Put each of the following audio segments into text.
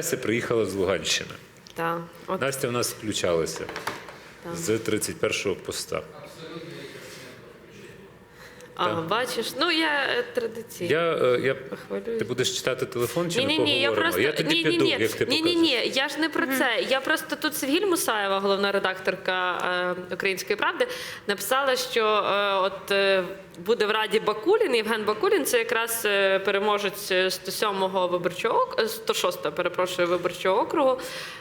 Настя приїхала з Луганщини. Так, от Настя в нас включалася з 31-го поста. А, бачиш, ну я е, традиційно. Я, е, я, ти будеш читати телефон чи Ні, ми ні, ні, я поговоримо? просто я тоді ні, піду, ні, як ти ні, ні, ні, я ж не про це. Я просто тут Севгіль Мусаєва, головна редакторка е, Української правди, написала, що е, от е, буде в Раді Бакулін. Євген Бакулін це якраз е, переможець 107-го виборчого ок- е, 106-го, перепрошую, виборчого округу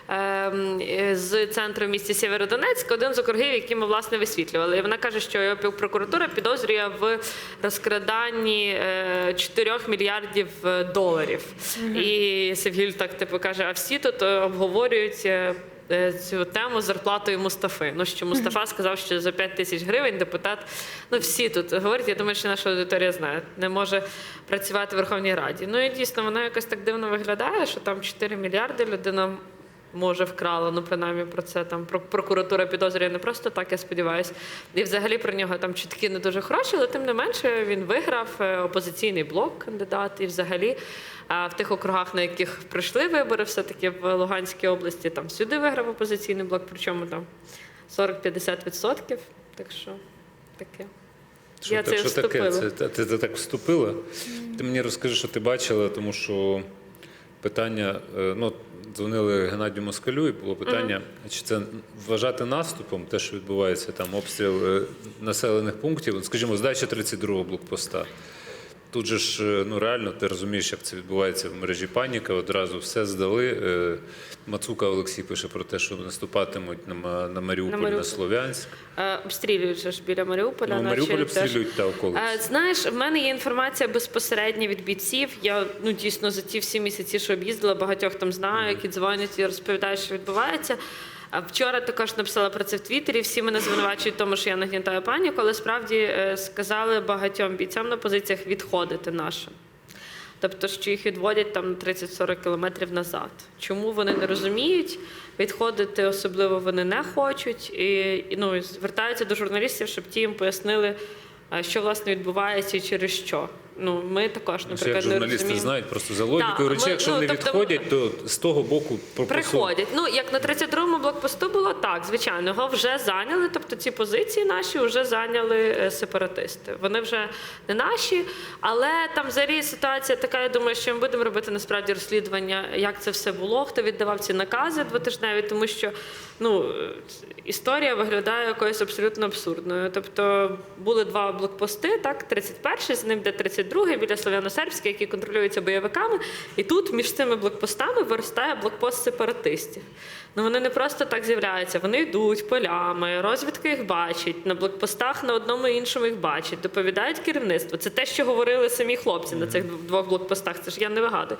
е, м, е, з центру в місті Сєвєродонецьк, один з округів, які ми власне висвітлювали. І вона каже, що його прокуратура підозрює в розкраданні е, 4 мільярдів е, доларів. І Севгіль так типу каже: а всі тут е, обговорюють. е, е, Цю тему зарплатою Мустафи. Ну що Мустафа сказав, що за 5 тисяч гривень депутат. Ну всі тут говорять. Я думаю, що наша аудиторія знає, не може працювати в Верховній Раді. Ну і дійсно вона якось так дивно виглядає, що там 4 мільярди людина може вкрала. Ну принаймні про це там про- прокуратура підозрює не просто так, я сподіваюся. І взагалі про нього там чутки не дуже хороші, але тим не менше він виграв е, опозиційний блок кандидат. І взагалі в тих округах, на яких пройшли вибори, все-таки в Луганській області, там всюди виграв опозиційний блок, причому там 40-50%. Так що таке. Що, Я так, це що таке? Це, ти, ти так вступила? Ти мені розкажи, що ти бачила, тому що питання, е, ну, дзвонили Геннадію Москалю, і було питання, чи це вважати наступом, те, що відбувається там обстріл е, населених пунктів, скажімо, здача 32-го блокпоста. Тут же ж е, ну реально ти розумієш, як це відбувається в мережі паніка. Одразу все здали. Е, Мацука Олексій пише про те, що наступатимуть на, на Маріуполь, на, Маріуполь. Слов'янськ. Е, Обстрілюють ж біля Маріуполя. Ну, Маріуполь обстрілюють та околиці. Знаєш, в мене є інформація безпосередньо від бійців. Я ну дійсно за ті всі місяці, що об'їздила, багатьох там знаю, які дзвонять і розповідають, що відбувається. Вчора також написала про це в Твіттері. Всі мене звинувачують, тому що я нагнітаю паніку, але справді е, сказали багатьом бійцям на позиціях відходити нашим. Тобто, що їх відводять там 30-40 кілометрів назад. Чому вони не розуміють? Відходити особливо вони не хочуть, і, ну, звертаються до журналістів, щоб ті їм пояснили, що власне відбувається і через що. Ну, ми також, Ну, це як наприклад, не журналісти розуміємо. знають просто за логікою речей, якщо ну, вони тобто- відходять, то з того боку Приходять. Ну, як на 32-му блокпосту було так, звичайно, його вже зайняли, тобто ці позиції наші вже зайняли е, сепаратисти. Вони вже не наші, але там взагалі ситуація така, я думаю, що ми будемо робити насправді розслідування, як це все було, хто віддавав ці накази двотижневі, тому що ну, історія виглядає якоюсь абсолютно абсурдною. Тобто були два блокпости, так, 31-й, з ним де 32-й, біля Слов'яно-Сербська, які контролюються бойовиками. І тут між цими блокпостами виростає блокпост сепаратистів. Ну вони не просто так з'являються, вони йдуть полями, розвідка їх бачить, на блокпостах на одному і іншому їх бачить, доповідають керівництво. Це те, що говорили самі хлопці на цих двох блокпостах. Це ж я не вигадую.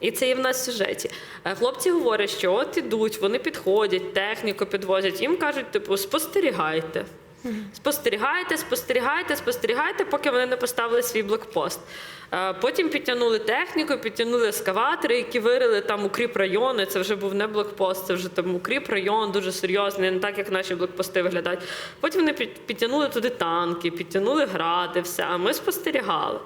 І це є в нас в сюжеті. Е, Хлопці говорять, що от ідуть, вони підходять, техніку підвозять. Їм кажуть, типу, спостерігайте. Спостерігайте, спостерігайте, спостерігайте, поки вони не поставили свій блокпост. Е, Потім підтягнули техніку, підтягнули ескаватори, які вирили там укріп райони. Це вже був не блокпост, це вже там укріп район, дуже серйозний, не так, як наші блокпости виглядають. Потім вони підтягнули туди танки, підтягнули гради, все. А ми спостерігали.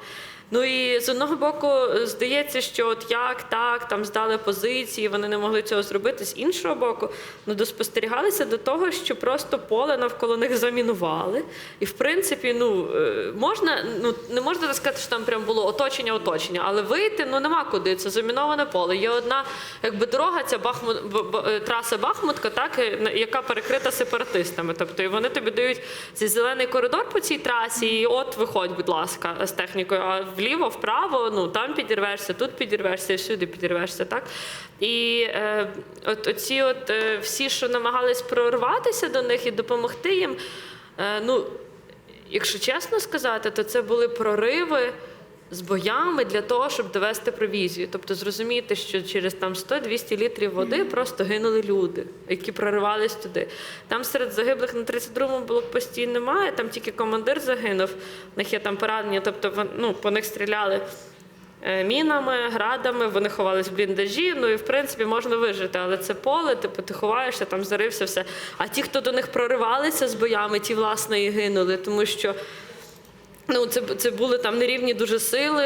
Ну і з одного боку е, здається, що от як так, там здали позиції, вони не могли цього зробити. З іншого боку, ну доспостерігалися до того, що просто поле навколо них замінували. І в принципі, ну е, можна, ну не можна так сказати, що там прям було оточення, оточення, але вийти ну нема куди. Це заміноване поле. Є одна якби дорога, ця Бахмут е, траса Бахмутка, так яка перекрита сепаратистами. Тобто і вони тобі дають цей зелений коридор по цій трасі, і от виходь, будь ласка, з технікою. А вліво, вправо, ну там підірвешся, тут підірвешся, всюди підірвешся, так? І е, от оці от е, всі, що намагались прорватися до них і допомогти їм, е, ну, якщо чесно сказати, то це були прориви. З боями для того, щоб довести провізію. Тобто зрозуміти, що через там 100-200 літрів води просто гинули люди, які проривались туди. Там серед загиблих на 32-му блокпості немає, там тільки командир загинув, в них є там поранення, тобто ну, по них стріляли е, мінами, градами, вони ховались в бліндажі. Ну і в принципі можна вижити, але це поле, типу, ти ховаєшся, там зарився все. А ті, хто до них проривалися з боями, ті власне і гинули, тому що. Ну, це, це були там нерівні дуже сили,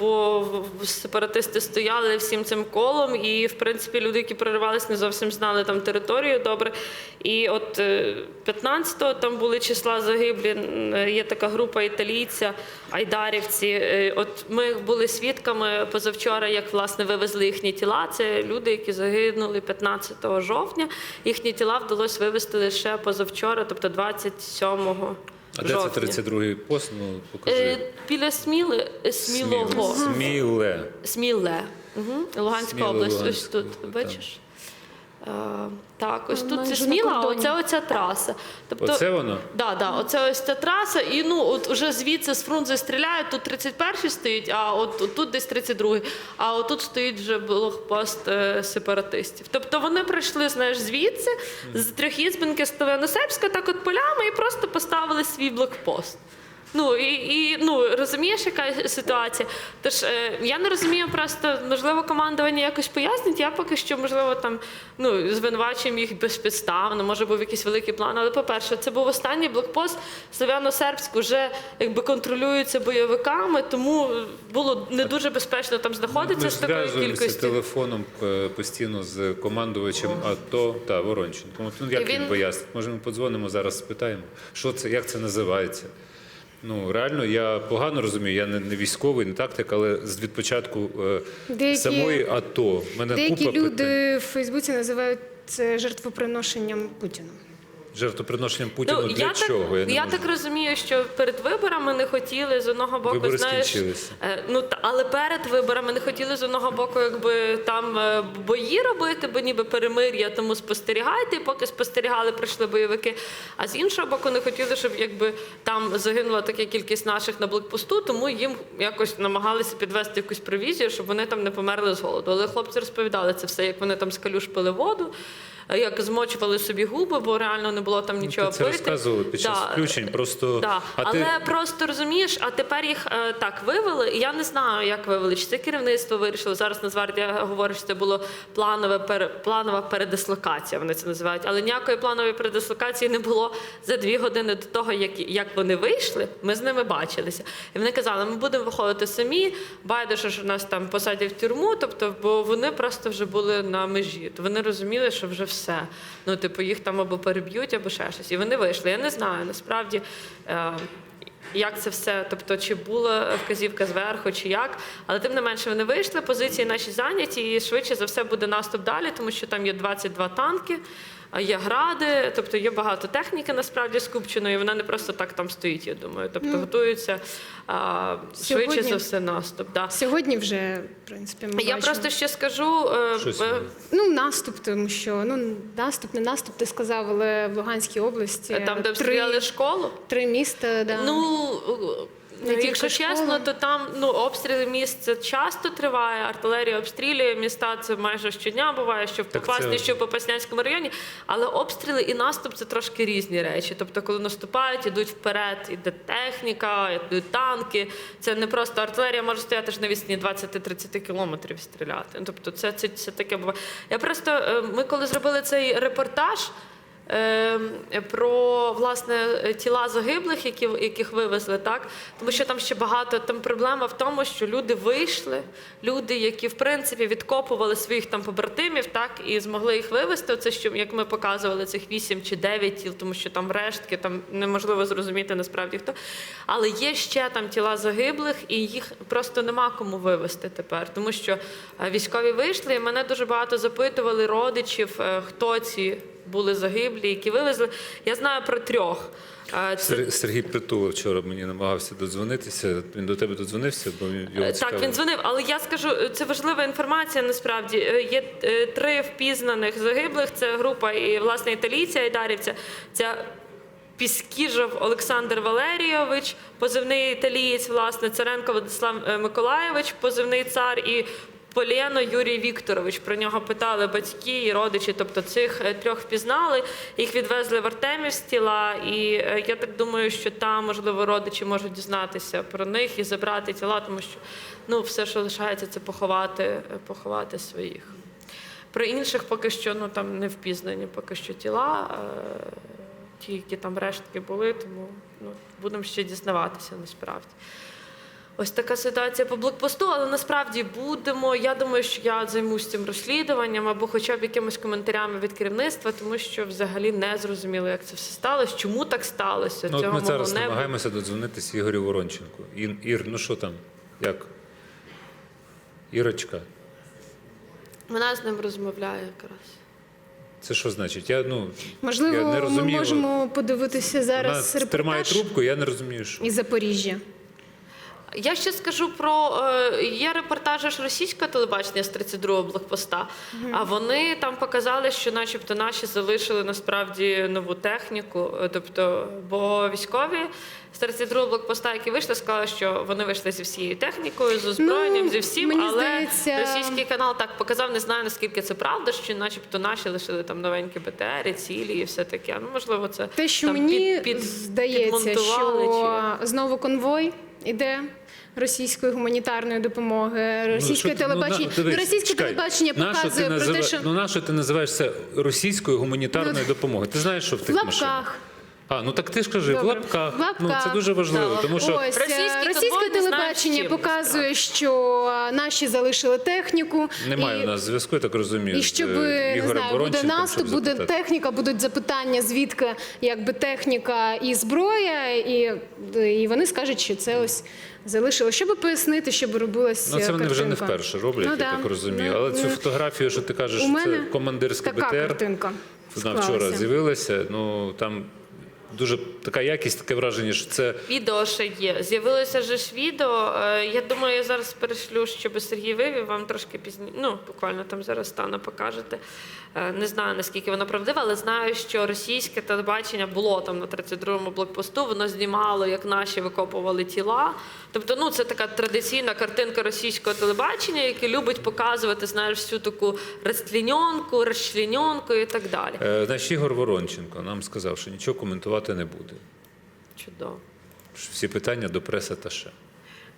бо сепаратисти стояли всім цим колом, і в принципі люди, які проривались, не зовсім знали там територію добре. І от е, 15-го там були числа загиблі. Є така група італійця, айдарівці. Е, От ми були свідками позавчора, як власне вивезли їхні тіла. Це люди, які загинули 15 жовтня. Їхні тіла вдалося вивезти лише позавчора, тобто 27 А де це жовтня. 32-й пост? Ну, покажи. Е, Біля Сміли, Смілого. Сміле. Сміле. Угу. Луганська Сміле, область. Ось Луганська, тут, так. бачиш? Е, так, ось тут це Майже Сміла, а оце оця траса. Тобто, Оце воно? Да, да, оце ось ця траса, і ну от уже звідси з Фрунзе стріляють, тут 31-й стоїть, а от, от тут десь 32-й, а отут стоїть вже блокпост е, сепаратистів. Тобто вони прийшли, знаєш, звідси, з трьохізбинки з Новосельська, так от полями, і просто поставили свій блокпост. Ну і, і ну розумієш, яка ситуація? Тож е, я не розумію, просто можливо, командування якось пояснить. Я поки що, можливо, там ну звинувачуємо їх безпідставно, може був якийсь великий план. Але по-перше, це був останній блокпост. Слов'яно-сербськ вже якби контролюється бойовиками, тому було не дуже безпечно там знаходитися з такою кількістю. телефоном е, постійно з командувачем АТО та Ворончин. Тому ну, як він- він пояснить? Може, ми подзвонимо зараз, спитаємо, що це, як це називається. Ну реально, я погано розумію, я не, не військовий, не тактик, але з від початку е, Деякі- самої АТО мене Деякі купа люди питань. в Фейсбуці називають це жертвоприношенням Путіну. Жертвоприношенням Путіну Ну, для я чого? Так, не я можу. так розумію, що перед виборами не хотіли з одного боку, Вибори знаєш, скінчилися. е, ну але перед виборами не хотіли з одного боку, якби там е, бої робити, бо ніби перемир'я, тому спостерігайте. І поки спостерігали, прийшли бойовики. А з іншого боку, не хотіли, щоб якби там загинула така кількість наших на блокпосту, тому їм якось намагалися підвести якусь провізію, щоб вони там не померли з голоду. Але хлопці розповідали це все, як вони там з калюш пили воду. Е, Як змочували собі губи, бо реально не було там нічого Ну, Ти це пити. розказували під час Да. включень. Просто Да. а Але ти просто розумієш, а тепер їх е, так вивели. І я не знаю, як вивели. Чи це керівництво вирішило. Зараз Нацгвардія говорить, що це було планове пере, планова передислокація. Вони це називають. Але ніякої планової передислокації не було за дві години до того, як, як вони вийшли. Ми з ними бачилися. І вони казали, ми будемо виходити самі. Байдуже, що нас там посадять в тюрму. Тобто, бо вони просто вже були на межі. То вони розуміли, що вже все. Ну, типу, їх там або переб'ють, або ще щось. І вони вийшли. Я не знаю, насправді. Е, як це все, тобто чи була вказівка зверху, чи як, але тим не менше вони вийшли, позиції наші зайняті, і швидше за все буде наступ далі, тому що там є 22 танки, є гради, тобто є багато техніки насправді скупченої, вона не просто так там стоїть, я думаю. Тобто готуються а, швидше за все наступ. Да. Сьогодні вже, в принципі, ми Я бачимо. просто ще скажу. е, Щось. Ну, наступ, тому що ну наступ, не наступ, ти сказав, але в Луганській області там, де три, обстріляли школу. три міста, да. Ну, Тільки якщо чесно, то там ну, обстріли міст часто триває, артилерія обстрілює міста, це майже щодня буває, що в Попасні, це- що в Попаснянському районі. Але обстріли і наступ це трошки різні речі. Тобто, коли наступають, ідуть вперед, іде техніка, йдуть танки. Це не просто артилерія може стояти ж на відстані 20-30 кілометрів стріляти. Тобто, це, це, це таке буває. Я просто е, ми коли зробили цей репортаж. Е, про власне тіла загиблих, які, яких вивезли, так тому що там ще багато там проблема в тому, що люди вийшли, люди, які в принципі відкопували своїх там побратимів, так і змогли їх вивезти. Оце що як ми показували цих вісім чи дев'ять тіл, тому що там рештки, там неможливо зрозуміти насправді хто. Але є ще там тіла загиблих, і їх просто нема кому вивезти тепер, тому що е, військові вийшли, і мене дуже багато запитували родичів, е, хто ці були загиблі, які вивезли. Я знаю про трьох. Це Сер- Сергій Притула вчора мені намагався додзвонитися. Він до тебе додзвонився, бо його цікавило. Так, він дзвонив, але я скажу, е, це важлива інформація. Насправді Е, є е, три впізнаних загиблих. Це група і власне італійця Айдарівця. Це Піскіжов Олександр Валерійович, позивний італієць, власне, Царенко Владислав Миколаєвич, позивний цар і. Полєно Юрій Вікторович про нього питали батьки і родичі. Тобто цих е, трьох впізнали. Їх відвезли в Артемів з тіла. І е, я так думаю, що там можливо родичі можуть дізнатися про них і забрати тіла, тому що ну все, що лишається, це поховати, е, поховати своїх. Про інших поки що ну там не впізнані, поки що тіла. Ті, які там рештки були, тому ну, будемо ще дізнаватися насправді. Ось така ситуація по блокпосту, але насправді будемо. Я думаю, що я займусь цим розслідуванням або хоча б якимись коментарями від керівництва, тому що взагалі не зрозуміло, як це все сталося, чому так сталося. Ну, Цього ми зараз намагаємося додзвонитися Ігорю Воронченку. Ір, Ір, ну що там? Як? Ірочка, Вона з ним розмовляє якраз. це що значить? Я, ну, Можливо, я не ми можемо подивитися зараз Вона тримає трубку, я не розумію, що. із Запоріжжя. Я ще скажу про е, є репортажі ж російського телебачення з 32-го блокпоста. А вони там показали, що, начебто, наші залишили насправді нову техніку. Е, Тобто, бо військові з 32-го блокпоста, які вийшли, сказали, що вони вийшли зі всією технікою, з озброєнням, Ну, зі всім. але здається- російський канал так показав, не знаю наскільки це правда, що, начебто, наші лишили там новенькі БТР, цілі і все таке. Ну можливо, це Те, що там мені під- під- здається, що чи- знову конвой іде. Російської гуманітарної допомоги, російське ну, телебачення. Ну, Ну, дивись, російське чекай. телебачення ти показує про те, що Ну, нащо ти називаєш це російською гуманітарною допомогою? Ти знаєш, що в в тих машинах? А, ну так ти ж кажи, в Добре. лапках. В лапках. Ну, це дуже важливо, Да. тому що Ось Російський е, конвой російське не знаю, телебачення чим показує, що е, наші залишили техніку. немає і, у нас зв'язку, я так розумію. І з, щоб е, не Ігорем знаю, буде Воронченком, наступ, буде запитати. техніка, будуть запитання, звідки якби техніка і зброя, і, і вони скажуть, що це ось залишили. Щоб пояснити, щоб робилась Ну, це вони вже не картинка. вперше роблять, Ну, я да. так розумію. Ну, Але цю ну, фотографію, що ти кажеш, У що мене це командирська така БТР, картинка. вона вчора склалася. з'явилася. Ну там дуже така якість, таке враження, що це Відео ще є. З'явилося же ж відео. Е, Я думаю, я зараз перешлю, щоб Сергій вивів вам трошки пізніше. Ну, буквально там зараз стане, покажете. Е, Не знаю наскільки воно правдиве, але знаю, що російське телебачення було там на 32-му блокпосту. Воно знімало, як наші викопували тіла. Тобто, ну це така традиційна картинка російського телебачення, яке любить показувати, знаєш, всю таку розтліньонку, розчленьонку і так далі. е, наш Ігор Воронченко нам сказав, що нічого коментувати не буде. Чудово. Всі питання до преса та ще.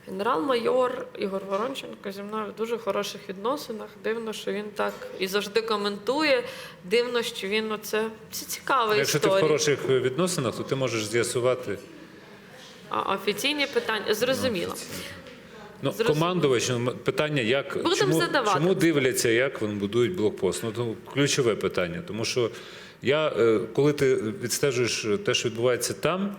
Генерал-майор Ігор Воронченко зі мною в дуже хороших відносинах. Дивно, що він так і завжди коментує. Дивно, що він оце це цікава Якщо ти в хороших відносинах, то ти можеш з'ясувати. А офіційні питання зрозуміло. Ну, Зрозуміло. командувач, ну, питання, як чому, задавати. чому дивляться, як вони будують блокпост? Ну, то ключове питання. Тому що я, е, коли ти відстежуєш те, що відбувається там,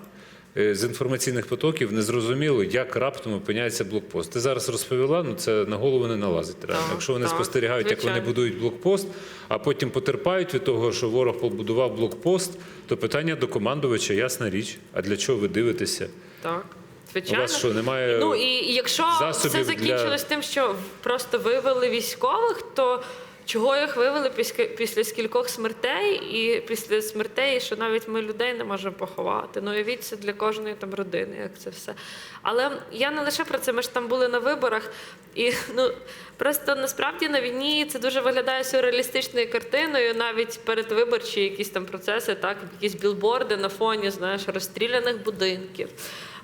е, з інформаційних потоків незрозуміло, як раптом опиняється блокпост. Ти зараз розповіла, ну це на голову не налазить. Реально. Так, Якщо вони так, спостерігають, як вони будують блокпост, а потім потерпають від того, що ворог побудував блокпост, то питання до командувача, ясна річ. А для чого ви дивитеся? Так. У Звичайно. вас що, немає Ну і і якщо все закінчилось для- тим, що просто вивели військових, то чого їх вивели після, після скількох смертей і після смертей, що навіть ми людей не можемо поховати. Ну уявіть це для кожної там родини, як це все. Але я не лише про це, ми ж там були на виборах, і ну просто насправді на війні це дуже виглядає сюрреалістичною картиною, навіть передвиборчі якісь там процеси, так якісь білборди на фоні, знаєш, розстріляних будинків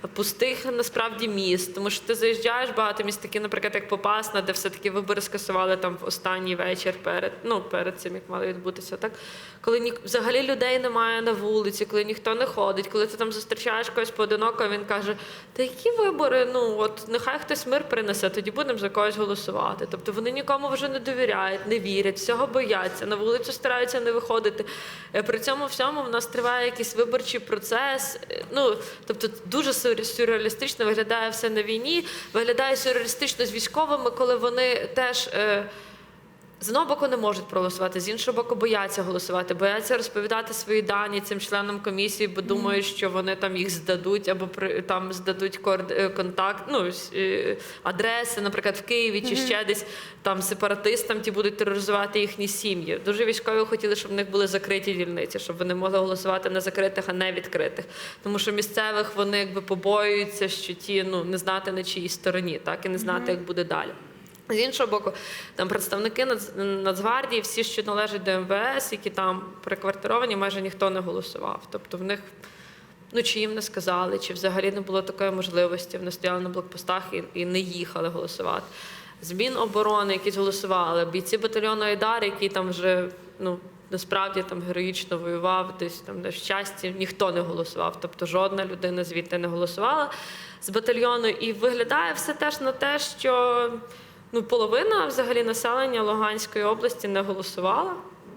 пустих насправді міст, тому що ти заїжджаєш багато міст, такі, наприклад, як Попасна, де все-таки вибори скасували там в останній вечір перед ну перед цим, як мали відбутися, так коли ні взагалі людей немає на вулиці, коли ніхто не ходить, коли ти там зустрічаєш когось поодиноко, він каже: Та які вибори? Ну от нехай хтось мир принесе, тоді будемо за когось голосувати. Тобто вони нікому вже не довіряють, не вірять, всього бояться, на вулицю стараються не виходити. Е, При цьому всьому в нас триває якийсь виборчий процес. Е, Ну тобто дуже сюрреалістично виглядає все на війні. Виглядає сюрреалістично з військовими, коли вони теж. Е, з одного боку не можуть проголосувати, з іншого боку, бояться голосувати, бояться розповідати свої дані цим членам комісії, бо думають, що вони там їх здадуть або при там здадуть корд- е, контакт, ну е, адреси, наприклад, в Києві чи ще десь там сепаратистам ті будуть тероризувати їхні сім'ї. Дуже військові хотіли, щоб в них були закриті дільниці, щоб вони могли голосувати на закритих, а не відкритих. Тому що місцевих вони якби побоюються, що ті ну не знати на чиїй стороні, так і не знати, як буде далі. З іншого боку, там представники Нацгвардії, всі, що належать до МВС, які там приквартировані, майже ніхто не голосував. Тобто в них ну чи їм не сказали, чи взагалі не було такої можливості. Вони стояли на блокпостах і, і не їхали голосувати. З Міноборони якісь голосували, бійці батальйону Айдар, які там вже ну. насправді там героїчно воював, десь там на щасті, ніхто не голосував. Тобто жодна людина звідти не голосувала з батальйону. І виглядає все теж на те, що ну, половина взагалі населення Луганської області не голосувала.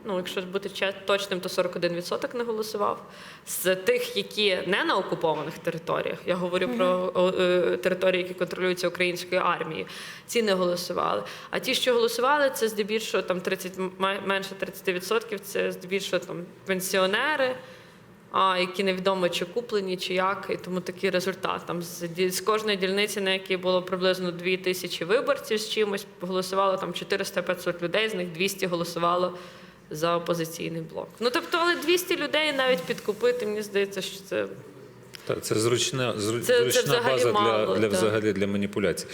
Ну, якщо бути точним, то 41% не голосував. З тих, які не на окупованих територіях, я говорю про е, території, які контролюються українською армією, ці не голосували. А ті, що голосували, це здебільшого там 30, м- менше 30%, це здебільшого там пенсіонери, які невідомо чи куплені, чи як, і тому такий результат. Там з, кожної дільниці, на якій було приблизно 2 тисячі виборців з чимось, голосувало там 400-500 людей, з них 200 голосувало за опозиційний блок. Ну тобто, але 200 людей навіть підкупити, мені здається, що це Так, це зручна, зру- Це- це зручна база мало, для, для, взагалі для маніпуляцій.